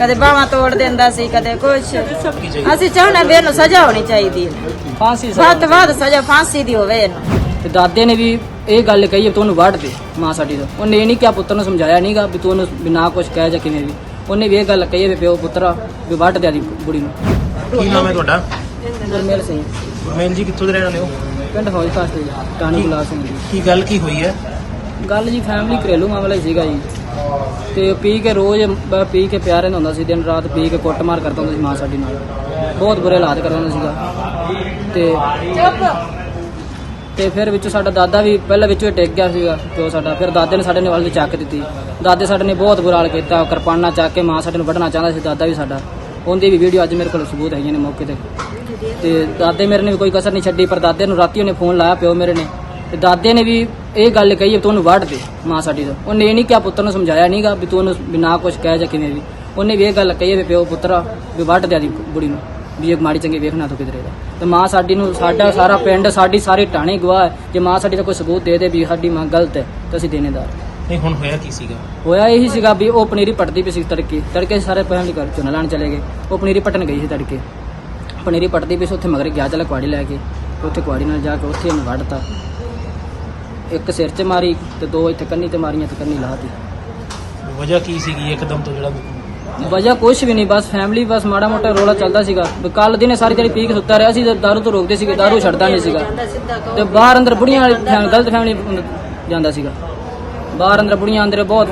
ਕਦੇ ਬਾਹਾਂ ਤੋੜ ਦਿੰਦਾ ਸੀ ਕਦੇ ਕੁਛ। ਕੀ ਚਾਹੀਦਾ ਅਸੀਂ ਚਾਹੁੰਦੇ ਵੀ ਇਹਨੂੰ ਸਜ਼ਾ ਹੋਣੀ ਚਾਹੀਦੀ ਹੈ। ਫਾਂਸੀ ਵੱਧ ਤੋਂ ਵੱਧ ਸਜ਼ਾ ਫਾਂਸੀ ਦੀ ਹੋਵੇ ਇਹਨੂੰ। ਤੇ ਦਾਦੇ ਨੇ ਵੀ ਇਹ ਗੱਲ ਕਹੀ ਵੀ ਤੂੰ ਉਹਨੂੰ ਵੱਢ ਦੇ ਮਾਂ ਸਾਡੀ ਤੋਂ। ਉਹਨੇ ਇਹ ਨਹੀਂ ਕਿਹਾ ਪੁੱਤਰ ਨੂੰ ਸਮਝਾਇਆ ਨਹੀਂਗਾ ਵੀ ਤੂੰ ਉਹਨੂੰ ਬਿਨਾ ਕੁਝ ਕਹਿ ਜਾਂ ਕਿਵੇਂ ਵੀ। ਉਹਨੇ ਵੀ ਇਹ ਗੱਲ ਕਹੀ ਵੀ ਪਿਓ ਪੁੱਤਰਾ ਵੀ ਵੱਢ ਦੇ ਦੀ ਬੁੜੀ ਨੂੰ। ਕੀ ਨਾਮ ਹੈ ਤੁਹਾਡਾ? ਗੁਰਮੇਲ ਸਿੰਘ। ਗੁਰਮੇਲ ਜੀ ਕਿੱਥੋਂ ਦੇ ਰਹਿਣ ਵਾਲੇ ਹੋ? ਪਿੰਡ ਹੌਜ ਖਾਸ ਤੇ ਟਾਣੀ ਗੁਲਾਬ ਸਿੰਘ ਜੀ। ਕੀ ਗੱਲ ਕੀ ਹੋਈ ਹੈ? ਗੱਲ ਜੀ ਫੈਮਿਲੀ ਘਰੇਲੂ ਮਾਮਲਾ ਹੀ ਸੀਗਾ ਜੀ। ਤੇ ਪੀ ਕੇ ਰੋਜ਼ ਬ- ਪੀ ਕੇ ਪਿਆ ਰਹਿੰਦਾ ਹੁੰਦਾ ਸੀ, ਦਿਨ ਰਾਤ ਪੀ ਕੇ ਕੁੱਟਮਾਰ ਕਰਦਾ ਹੁੰਦਾ ਸੀ ਮਾਂ ਸਾਡੀ ਨਾਲ। ਬਹੁਤ ਬੁਰੇ ਹਾਲਾਤ ਕਰਦਾ ਹੁੰਦਾ ਸੀਗਾ। ਤੇ ਤੇ ਫਿਰ ਵਿੱਚੋਂ ਸਾਡਾ ਦਾਦਾ ਵੀ ਪਹਿਲਾਂ ਵਿੱਚੋਂ ਹੀ ਟਿਕ ਗਿਆ ਸੀਗਾ ਪਿਓ ਸਾਡਾ, ਫਿਰ ਦਾਦੇ ਨੇ ਸਾਡੇ ਨੇ ਵੱਲ ਚੱਕ ਦਿੱਤੀ। ਦਾਦੇ ਸਾਡੇ ਨੇ ਬਹੁਤ ਬੁਰਾ ਹਾਲ ਕੀਤਾ, ਕਿਰਪਾਨਾਂ ਚੱਕ ਕੇ ਮਾਂ ਸਾਡੇ ਨੂੰ ਵੱਢਣਾ ਚਾਹੁੰਦਾ ਸੀ, ਦਾਦਾ ਵੀ ਸਾਡਾ। ਉਹਦੀ ਵੀ ਵੀਡੀਓ ਅੱਜ ਮੇਰੇ ਕੋਲ ਸਬੂਤ ਹੈਗੀਆਂ ਨੇ ਮੌਕੇ ਤੇ। ਤੇ ਦਾਦੇ ਮੇਰੇ ਨੇ ਵੀ ਕੋਈ ਕਸਰ ਨਹੀਂ ਛੱਡੀ, ਪਰ ਦਾਦੇ ਨੂੰ ਰਾਤੀ ਉਹਨੇ ਫੋਨ ਲਾਇਆ, ਪਿਓ ਮੇਰੇ ਨੇ। ਤੇ ਦਾਦੇ ਨੇ ਵੀ ਇਹ ਗੱਲ ਕਹੀ ਵੀ ਤੂੰ ਉਹਨੂੰ ਵੱਢ ਦੇ ਮਾਂ ਸਾਡੀ ਤੋਂ। ਉਹਨੇ ਇਹ ਨਹੀਂ ਕਿਹਾ ਪੁੱਤਰ ਨੂੰ ਸਮਝਾਇਆ ਨਹੀਂਗਾ ਵੀ ਤੂੰ ਉਹਨੂੰ ਬਿਨਾ ਕੁਝ ਕਹਿ ਜਾਂ ਕਿਵੇਂ ਵੀ। ਉਹਨੇ ਵੀ ਇਹ ਗੱਲ ਕਹੀ ਵੀ ਪਿਓ ਪੁੱਤਰਾ ਵੀ ਵੱਢ ਦੇ ਦੀ ਬੁੜੀ ਨੂੰ ਵੀ ਇਹ ਮਾੜੀ ਚੰਗੀ ਵੇਖਣਾ ਤੂੰ ਕਿਧਰੇ ਦਾ। ਤੇ ਮਾਂ ਸਾਡੀ ਨੂੰ ਸਾਡਾ ਸਾਰਾ ਪਿੰਡ ਸਾਡੀ ਸਾਰੀ ਟਾਣੀ ਗਵਾਹ ਹੈ। ਜੇ ਮਾਂ ਸਾਡੀ ਦਾ ਕੋਈ ਸਬੂਤ ਦੇ ਦੇ ਵੀ ਸਾਡੀ ਮਾਂ ਗਲਤ ਹੈ ਤਾਂ ਅਸੀਂ ਦੇਣੇਦਾਰ ਨਹੀਂ ਹੁਣ ਹੋਇਆ ਕੀ ਸੀਗਾ? ਹੋਇਆ ਇਹੀ ਸੀਗਾ ਵੀ ਉਹ ਪਨੀਰੀ ਪਟਦੀ ਪਈ ਸੀ ਤੜਕੇ। ਤੜਕੇ ਸਾਰੇ ਪਹਿਲਾਂ ਘਰ ਚੁਣਾ ਲਾਣ ਚਲੇ ਗਏ। ਉਹ ਪਨੀਰੀ ਪਟਣ ਗਈ ਸੀ ਤੜਕੇ। ਪਨੀਰੀ ਪਟਦੀ ਪਈ ਸੀ ਉੱਥੇ ਮਗਰ ਗਿਆ ਚਲਾ ਕੁਆੜੀ ਲੈ ਕੇ ਉੱਥੇ ਕੁਆੜੀ ਨਾਲ ਜਾ ਕੇ ਉੱਥੇ ਇਹਨੂੰ ਵੱਢਤਾ। ਇੱਕ ਸਿਰ 'ਚ ਮਾਰੀ ਤੇ ਦੋ ਇੱਥੇ ਕੰਨੀ ਤੇ ਮਾਰੀਆਂ ਤੇ ਕੰਨੀ ਲਾਤੀ। ਵਜ੍ਹਾ ਕੀ ਸੀਗੀ ਇੱਕਦਮ ਤੋਂ ਜਿਹੜਾ ਵਜ੍ਹਾ ਕੁਛ ਵੀ ਨਹੀਂ ਬਸ ਫੈਮਿਲੀ ਬਸ ਮਾੜਾ ਮੋਟਾ ਰੋਲਾ ਚੱਲਦਾ ਸੀਗਾ। ਕੱਲ ਦਿਨੇ ਸਾਰੀ ਦਿਹਾੜੀ ਪੀ ਕੇ ਸੁੱਤਾ ਰਿਹਾ ਸੀ ਤੇ ਦਾਰੂ ਤੋਂ ਰੋਕਦੇ ਸੀਗੇ ਦਾਰੂ ਛੱਡਦਾ ਨਹੀਂ ਸੀਗਾ। ਤੇ ਬਾਹਰ ਅੰਦਰ ਬੁੜੀਆਂ ਵਾਲੀ ਗਲਤ ਫੈਮਿਲੀ ਜਾਂਦਾ ਸੀਗਾ। ਬਾਹਰ ਅੰਦਰ ਬੁੜੀਆਂ ਅੰਦਰ ਬਹੁਤ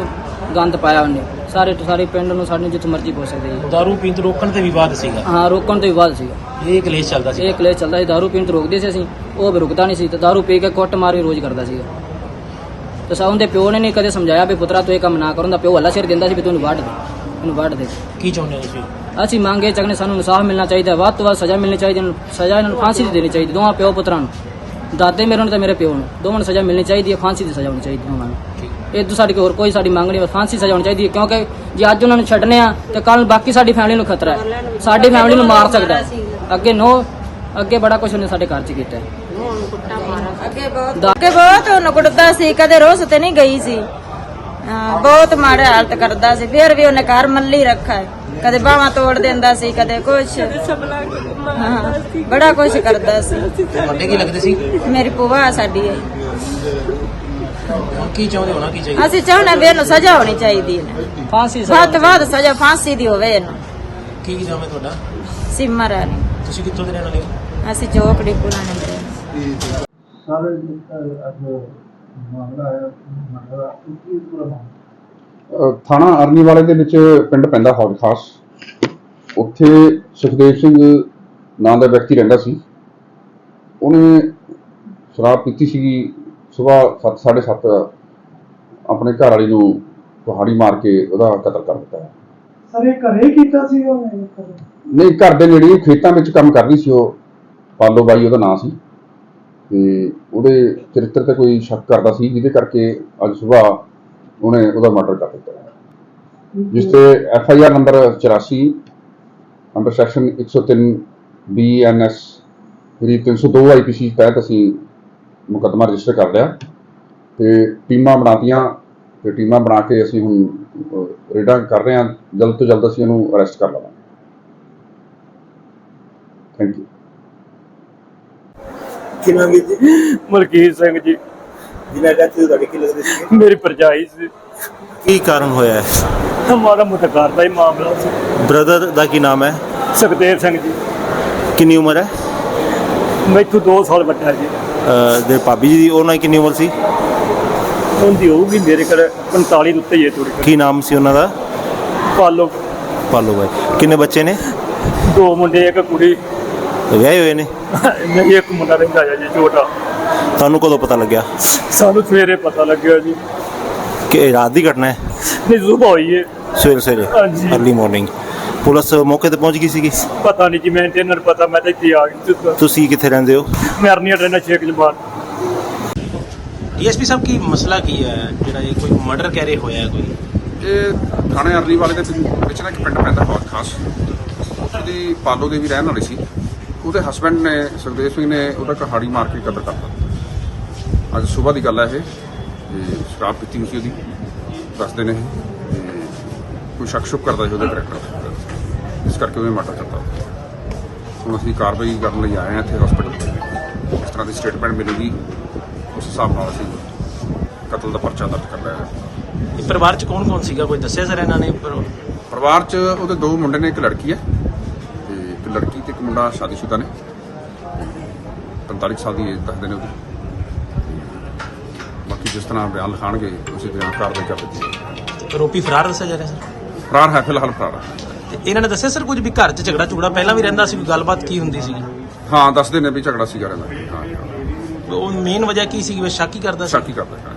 ਗੰਦ ਪਾਇਆ ਉਹਨੇ। ਸਾਰੇ ਸਾਰੇ ਪਿੰਡ ਨੂੰ ਸਾਡੇ ਜਿੱਥੇ ਮਰਜ਼ੀ ਪਹੁੰਚ ਸਕਦੇ ਜੀ। ਦਾਰੂ ਪੀਣ ਤੋਂ ਰੋਕਣ ਤੇ ਵਿਵਾਦ ਸੀਗਾ। ਹਾਂ ਰੋਕਣ ਤੋਂ ਬਾਅਦ ਸੀਗਾ। ਇਹ ਕਲੇਸ਼ ਚੱਲਦਾ ਸੀ ਇਹ ਕਲੇਸ਼ ਚੱਲਦਾ ਸੀ ਦਾਰੂ ਪੀਣ ਤੋਂ ਰੋਕਦੇ ਸੀ ਅਸੀਂ ਉਹ ਵੀ ਰੁਕਦਾ ਨਹੀਂ ਸੀ ਤੇ ਦਾਰੂ ਪੀ ਕੇ ਕੁੱਟ ਮਾਰ ਰੋਜ਼ ਕਰਦਾ ਸੀਗਾ। ਤੇ ਸਾ ਉਹਦੇ ਪਿਓ ਨੇ ਨਹੀਂ ਕਦੇ ਸਮਝਾਇਆ ਵੀ ਪੁੱਤਰਾ ਤੂੰ ਇਹ ਕੰਮ ਨਾ ਕਰਨ ਦਾ ਪਿਓ ਹੱਲਾ ਸਿਰ ਦਿੰਦਾ ਸੀ ਵੀ ਤੂੰ ਇਹਨੂੰ ਵੱਢ ਦੇ ਇਹਨੂੰ ਵੱਢ ਦੇ। ਕੀ ਚਾਹੁੰਦੇ ਹੋ ਤੁਸੀਂ? ਅਸੀਂ ਮੰਗੇ ਚੱਕਨੇ ਸਾਨੂੰ ਇਨਸਾਫ ਮਿਲਣਾ ਚਾਹੀਦਾ ਵੱਧ ਤੋਂ ਵੱਧ ਸਜ਼ਾ ਮਿਲਣੀ ਚਾਹੀਦੀ ਹੈ ਸਜ਼ਾ ਇਹਨਾਂ ਨੂੰ ਫਾਂਸੀ ਦੀ ਦੇਣੀ ਚਾਹੀਦੀ ਦੋਵਾਂ ਪਿਓ ਪੁੱਤਰਾਂ ਨੂੰ। ਦਾਦੇ ਮੇਰੇ ਨੂੰ ਤੇ ਮੇਰੇ ਪਿਓ ਨੂੰ ਦੋਵਾਂ ਨੂੰ ਸਜ਼ਾ ਮਿਲਣੀ ਚਾਹੀਦੀ ਹੈ ਫਾਂਸੀ ਦੀ ਸਜ਼ਾ ਹੋਣੀ ਚਾਹੀਦੀ ਹੈ ਉਹਨਾਂ ਨੂੰ। ਇਹ ਤੋਂ ਸਾਡੀ ਕੋਈ ਹੋਰ ਕੋਈ ਸਾਡੀ ਮੰਗ ਨਹੀਂ ਬਸ ਫਾਂਸੀ ਸਜ਼ਾ ਹੋਣੀ ਚਾਹੀਦੀ ਹੈ ਕਿਉਂਕਿ ਜੇ ਅੱਜ ਉਹਨਾਂ ਨੂੰ ਛੱਡਨੇ ਆ ਤੇ ਕੱਲ ਬਾਕੀ ਸਾਡੀ ਫੈਮਿਲੀ ਨੂੰ ਖਤਰਾ ਹੈ। ਸਾਡੀ ਫੈਮਿਲੀ ਨੂੰ ਮਾਰ ਸਕਦਾ ਹੈ। ਅੱਗੇ ਨੋ ਅੱਗੇ ਬੜਾ ਕੁਝ ਉਹਨੇ ਸਾਡੇ ਘਰ 'ਚ ਕੀਤਾ ਹੈ। ਅੱਗੇ ਬਹੁਤ ਅੱਗੇ ਬਹੁਤ ਉਹਨੂੰ ਕੁੱਟਦਾ ਸੀ ਕਦੇ ਰੋਸ ਤੇ ਨਹੀਂ ਗਈ ਸੀ। ਹਾਂ ਬਹੁਤ ਮਾੜੇ ਹਾਲਤ ਕਰਦਾ ਸੀ ਫਿਰ ਵੀ ਉਹਨੇ ਘਰ ਮੱਲੀ ਰੱਖਾ ਹੈ। ਕਦੇ ਬਾਹਾਂ ਤੋੜ ਦਿੰਦਾ ਸੀ ਕਦੇ ਕੁਛ। ਹਾਂ ਬੜਾ ਕੁਛ ਕਰਦਾ ਸੀ। ਤੁਹਾਡੇ ਕੀ ਲੱਗਦੇ ਸੀ? ਮੇਰੀ ਭੂਆ ਸਾਡੀ ਹੈ। ਕੀ ਚਾਹੁੰਦੇ ਹੋਣਾ ਕੀ ਚਾਹੀਦਾ? ਅਸੀਂ ਚਾਹੁੰਦੇ ਵੀ ਇਹਨੂੰ ਸਜ਼ਾ ਹੋਣੀ ਚਾਹੀਦੀ ਹੈ। ਫਾਂਸੀ ਵੱਧ ਸਜ਼ਾ ਤੋਂ ਵੱਧ ਸਜ਼ਾ ਫਾਂਸੀ ਦੀ ਹੋਵੇ ਇਹਨੂੰ। ਕੀ ਨਾਮ ਹੈ ਤੁਹਾਡਾ? ਸਿਮਰ ਰਾਣੀ। ਤੁਸੀਂ ਕਿੱਥੋਂ ਦੇ ਰਹਿਣ ਵਾਲੇ ਹੋ? ਅਸੀਂ ਚੋਕੜੀ ਪੁਰਾਣੇ ਦੇ ਸਾਰੇ ਅੱਜ ਮਾਮਲਾ ਆਇਆ ਮਾਮਲਾ ਕੀ ਪੂਰਾ ਮਾਮਲਾ। ਅ, ਥਾਣਾ ਅਰਨੀ ਵਾਲੇ ਦੇ ਵਿੱਚ ਪਿੰਡ ਪੈਂਦਾ ਹੌਜ ਖਾਸ। ਉੱਥੇ ਸੁਖਦੇਵ ਸਿੰਘ ਨਾਂ ਦਾ ਵਿਅਕਤੀ ਰਹਿੰਦਾ ਸੀ। ਉਹਨੇ ਸ਼ਰਾਬ ਪੀਤੀ ਸੀਗੀ ਸਵੇਰ 7:30 ਆਪਣੇ ਘਰ ਵਾਲੀ ਨੂੰ ਕੁਹਾੜੀ ਮਾਰ ਕੇ ਉਹਦਾ ਕਤਲ ਕਰ ਦਿੱਤਾ। ਸਰ ਇਹ ਘਰੇ ਕੀਤਾ ਸੀ ਉਹਨੇ? ਨਹੀਂ ਘਰ। ਦੇ ਨੇੜੇ ਹੀ ਖੇਤਾਂ ਵਿੱਚ ਕੰਮ ਕਰਦੀ ਸੀ ਉਹ। ਪਾਲੋ ਬਾਈ ਉਹਦਾ ਨਾਂ ਸੀ। ਤੇ ਉਹਦੇ ਚਰਿੱਤਰ ਤੇ ਕੋਈ ਸ਼ੱਕ ਕਰਦਾ ਸੀ ਜਿਹਦੇ ਕਰਕੇ ਅੱਜ ਸਵੇਰ ਉਹਨੇ ਉਹਦਾ ਮਰਡਰ ਕਰ ਦਿੱਤਾ। ਜਿਸ ਤੇ F I R number 84 under section 103 B N S ਜਿਹੜੀ 302 ਆਈ ਪੀ ਸੀ ਤਹਿਤ ਅਸੀਂ ਮੁਕੱਦਮਾ ਰਜਿਸਟਰ ਕਰ ਲਿਆ ਤੇ ਟੀਮਾਂ ਬਣਾਤੀਆਂ ਤੇ ਟੀਮਾਂ ਬਣਾ ਕੇ ਅਸੀਂ ਹੁਣ ਰੇਡਾਂ ਕਰ ਰਹੇ ਹਾਂ। ਜਲਦ ਤੋਂ ਜਲਦ ਅਸੀਂ ਇਹਨੂੰ ਅਰੈਸਟ ਕਰ ਲਵਾਂਗੇ। ਥੈਂਕ ਯੂ ਕਿਨਾਂ ਵੀ ਮਲਕੀਤ ਸਿੰਘ ਜੀ। ਜਿਨ੍ਹਾਂ ਦਾ ਤੁਹਾਡੇ ਕੀ ਲੱਗਦੇ ਸੀ? ਮੇਰੀ ਪਰਜਾਈ ਸੀ। ਕੀ ਕਾਰਨ ਹੋਇਆ ਹੈ? ਮਾੜਾ ਮੋਟਾ ਘਰ ਦਾ ਹੀ ਮਾਮਲਾ ਸੀ। ਬ੍ਰਦਰ ਦਾ ਕੀ ਨਾਮ ਹੈ? ਸੁਖਦੇਵ ਸਿੰਘ ਜੀ। ਕਿੰਨੀ ਉਮਰ ਹੈ? ਮੈਥੋਂ 2 ਸਾਲ ਵੱਡਾ ਜੀ। ਦੇ ਭਾਬੀ ਜੀ ਦੀ ਉਹਨਾਂ ਦੀ ਕਿੰਨੀ ਉਮਰ ਸੀ? ਉਹਦੀ ਹੋਊਗੀ ਮੇਰੇ ਕੋਲ 45 ਦੇ ਉੱਤੇ ਹੀ ਹੈ ਥੋੜੀ ਕੀ ਨਾਮ ਸੀ ਉਹਨਾਂ ਦਾ? ਪਾਲੋ। ਪਾਲੋ ਬਾਈ। ਕਿੰਨੇ ਬੱਚੇ ਨੇ? ਦੋ ਮੁੰਡੇ ਇੱਕ ਕੁੜੀ। ਵਿਆਹੇ ਹੋਏ ਨੇ? ਨਹੀਂ ਇੱਕ ਮੁੰਡਾ ਰਹਿੰਦਾ ਹੈ ਜੀ ਛੋਟਾ। ਤੁਹਾਨੂੰ ਕਦੋਂ ਪਤਾ ਲੱਗਿਆ? ਸਾਨੂੰ ਸਵੇਰੇ ਪਤਾ ਲੱਗਿਆ ਜੀ। ਕਿ ਰਾਤ ਦੀ ਘਟਨਾ ਹੈ? ਨਹੀਂ ਹੋਈ ਹੈ। ਸਵੇਰੇ ਸਵੇਰੇ ਹਾਂਜੀ। ਅਰਲੀ ਮਾਰਨਿੰਗ ਪੁਲਿਸ ਮੌਕੇ ਤੇ ਪਹੁੰਚ ਗਈ ਸੀਗੀ? ਪਤਾ ਨਹੀਂ ਜੀ ਮੈਂ ਤੇ ਇਹਨਾਂ ਨੂੰ ਪਤਾ ਮੈਂ ਤਾਂ ਇੱਥੇ ਆ ਗਈ ਸੀ। ਤੁਸੀਂ ਕਿੱਥੇ ਰਹਿੰਦੇ ਹੋ? ਮੈਂ ਅਰਨੀਆ ਟ੍ਰੇਨਾਂ ਛੇਕ ਜਮਾਨ ਡੀਐਸਪੀ ਸਾਹਿਬ ਕੀ ਮਸਲਾ ਕੀ ਹੈ? ਜਿਹੜਾ ਇਹ ਕੋਈ ਮਰਡਰ ਕਹਿ ਰਹੇ ਹੋਇਆ ਕੋਈ? ਇਹ ਥਾਣੇ ਅਰਲੀ ਵਾਲੇ ਦੇ ਵਿੱਚ ਨਾ ਇੱਕ ਪਿੰਡ ਪੈਂਦਾ ਹੌਜ ਖਾਸ। ਉਹਦੀ ਪਾਲੋ ਦੇ ਵੀ ਰਹਿਣ ਵਾਲੀ ਸੀ। ਉਹਦੇ ਹਸਬੰਡ ਨੇ ਸੁਖਦੇਵ ਸਿੰਘ ਨੇ ਉਹਦਾ ਕਹਾੜੀ ਮਾਰ ਕੇ ਕਤਲ ਕਰਤਾ। ਅੱਜ ਸਵੇਰ ਦੀ ਗੱਲ ਹੈ ਇਹ। ਸ਼ਰਾਬ ਪੀਤੀ ਹੋਈ ਸੀ ਉਹਦੀ। ਦੱਸਦੇ ਨੇ ਕੋਈ ਸ਼ੱਕ ਸ਼ੁਕ ਕਰਦਾ ਸੀ ਉਹਦੇ ਕਰੈਕਟਰ ਇਸ ਕਰਕੇ ਉਹਨੇ ਮਰਡਰ ਕਰਤਾ ਹੁਣ ਅਸੀਂ ਕਾਰਵਾਈ ਕਰਨ ਲਈ ਆਏ ਹਾਂ ਇੱਥੇ ਹਸਪੀਟਲ ਇਸ ਤਰ੍ਹਾਂ ਦੀ ਸਟੇਟਮੈਂਟ ਮਿਲੂਗੀ। ਉਸ ਹਿਸਾਬ ਨਾਲ ਅਸੀਂ ਕਤਲ ਦਾ ਪਰਚਾ ਦਰਜ ਕਰ ਲਿਆ ਹੈ ਪਰਿਵਾਰ ਚ ਕੌਣ ਕੌਣ ਸੀਗਾ? ਕੋਈ ਦੱਸਿਆ ਸਰ ਇਹਨਾਂ ਨੇ? ਪਰ- ਪਰਿਵਾਰ 'ਚ ਉਹਦੇ ਦੋ ਮੁੰਡੇ ਨੇ ਇੱਕ ਲੜਕੀ ਹੈ ਤੇ ਇੱਕ ਲੜਕੀ ਤੇ ਇੱਕ ਮੁੰਡਾ ਸ਼ਾਦੀशुदा ਨੇ। 45 ਸਾਲ ਦੀ ਏਜ ਦੱਸਦੇ ਨੇ ਉਹਦੀ। ਬਾਕੀ ਜਿਸ ਤਰ੍ਹਾਂ ਬਿਆਨ ਲਿਖਾਣਗੇ ਉਸੇ ਤਰ੍ਹਾਂ ਕਾਰਵਾਈ ਕਰ ਦਿੱਤੀ। ਆਰੋਪੀ ਫਰਾਰ ਦੱਸਿਆ ਜਾ ਰਿਹਾ ਸਰ ਫਰਾਰ ਹੈ ਫਿਲਹਾਲ ਫਰਾਰ ਹੈ। ਤੇ ਇਹਨਾਂ ਨੇ ਦੱਸਿਆ ਸਰ ਕੁਝ ਵੀ ਘਰ 'ਚ ਝਗੜਾ ਝੁਗੜਾ? ਪਹਿਲਾਂ ਵੀ ਰਹਿੰਦਾ ਸੀ ਕੋਈ ਗੱਲਬਾਤ ਕੀ ਹੁੰਦੀ ਸੀ ਹਾਂ ਦੱਸਦੇ ਨੇ ਵੀ ਝਗੜਾ ਸੀਗਾ ਰਹਿੰਦਾ। ਹਾਂ ਹਾਂ। ਉਹ ਮੇਨ ਵਜ੍ਹਾ ਕੀ ਸੀ ਵੀ ਸ਼ੱਕ ਹੀ ਕਰਦਾ ਸੀ? ਸ਼ੱਕ ਹੀ ਕਰਦਾ ਹੈ,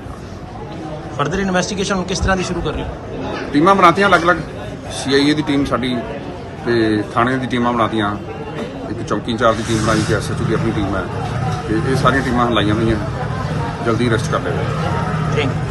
ਫਰਦਰ ਇਨਵੈਸਟੀਗੇਸ਼ਨ ਹੁਣ ਕਿਸ ਤਰ੍ਹਾਂ ਦੀ ਸ਼ੁਰੂ ਕਰ ਰਹੇ ਹੋ? ਟੀਮਾਂ ਬਣਾਤੀਆਂ ਅਲੱਗ-ਅਲੱਗ। ਸੀਆਈਏ ਦੀ ਟੀਮ ਸਾਡੀ ਤੇ ਥਾਣੇ ਦੀ ਟੀਮਾਂ ਬਣਾਤੀਆਂ। ਇੱਕ ਚੌਕੀ ਇੰਚਾਰਜ ਦੀ ਟੀਮ ਬਣਾਈ ਤੇ ਐਸਐਚਓ ਦੀ ਆਪਣੀ ਟੀਮ ਹੈ। ਤੇ ਇਹ ਸਾਰੀਆਂ ਟੀਮਾਂ ਲਾਈਆਂ ਹੋਈਆਂ। ਜਲਦੀ ਅਰੈਸਟ ਕਰ ਲਏਗਾ ਥੈਂਕ ਯੂ